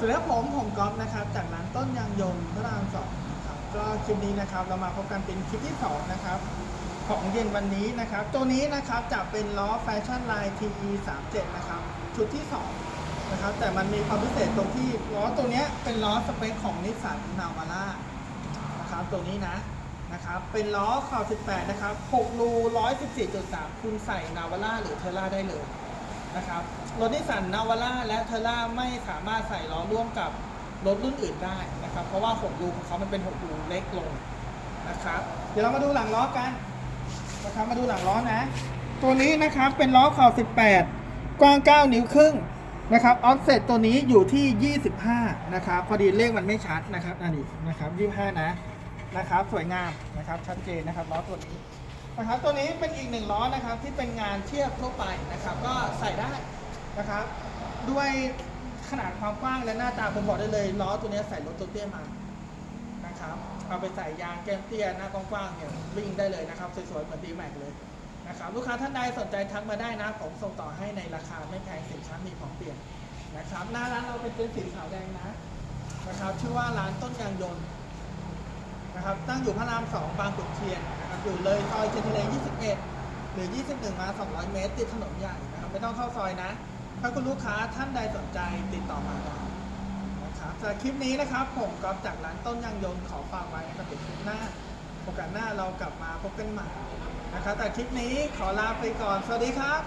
สวัสดีครับผมผมก๊อฟนะครับ จากร้านต้นยางยนต์พระรามสองนะครับก็คลิปนี้นะครับเรามาพบกันเป็นคลิปที่สองนะครับของเย็นวันนี้นะครับ ตัวนี้นะครับจะเป็นล้อแฟชั่นไลน์ TE 3 7นะครับชุดที่สองนะครับแต่มันมีความพิเศษตรงที่ล้อตัวนี้เป็นล้อสเปคของนิสสันนาวาร่านะครับตัวนี้นะนะครับเป็นล้อขอบ18 นะครับ6รู114.3 คุณใส่นาวาร่าหรือเทอร่าได้เลย นะครับ รถนิสสันนาวาร่าและเทอร่าไม่สามารถใส่ล้อร่วมกับรถรุ่นอื่นได้นะครับ เพราะว่า6รูของเขามันเป็น6รูเล็กลงนะครับ เดี๋ยวเรามาดูหลังล้อกันนะครับ มาดูหลังล้อนะ ตัวนี้นะครับเป็นล้อขอบ18 กว้าง 9 นิ้วครึ่งนะครับ ออฟเซ็ตตัวนี้อยู่ที่ 25 นะครับ พอดีเลขมันไม่ชัดนะครับอันนี้นะครับ25 นะ นะครับ สวยงามนะครับ ชัดเจนนะครับล้อตัวนี้นะครับตัวนี้เป็นอีกหนึ่งล้อนะครับที่เป็นงานเทียบทั่วไปนะครับ ก็ นะครับ ด้วยขนาดความกว้างและหน้าตาผมบอกได้เลยล้อตัวนี้ใส่รถตัวเตี้ยมานะครับ เอาไปใส่ยางแก้มเตี้ยหน้ากว้างๆเนี่ยวิ่งได้เลยนะครับสวยๆเหมือนดีแม็กเลยนะครับลูกค้าท่านใดสนใจทักมาได้นะ ผมส่งต่อให้ในราคาไม่แพงสินค้ามีของเปลี่ยนนะครับหน้าร้านเราเป็นเต็นท์สีขาวแดงนะนะครับชื่อว่าร้านต้นยางยนต์นะครับตั้งอยู่พระราม2บางขุนเทียนนะครับอยู่เลยซอยเจนทะเล21 หรือ 21 มา 200 เมตร ติดถนนใหญ่นะครับไม่ต้องเข้าซอยนะ ถ้าคุณลูกค้าท่านใดสนใจติดต่อมาได้นะครับสำหรับคลิปนี้นะครับ ผมก๊อฟจากร้านต้นยางยนต์ขอฝากไว้กับเด็กคลิปหน้าโอกาสหน้าเรากลับมาพบกันใหม่นะครับแต่คลิปนี้ขอลาไปก่อน สวัสดีครับ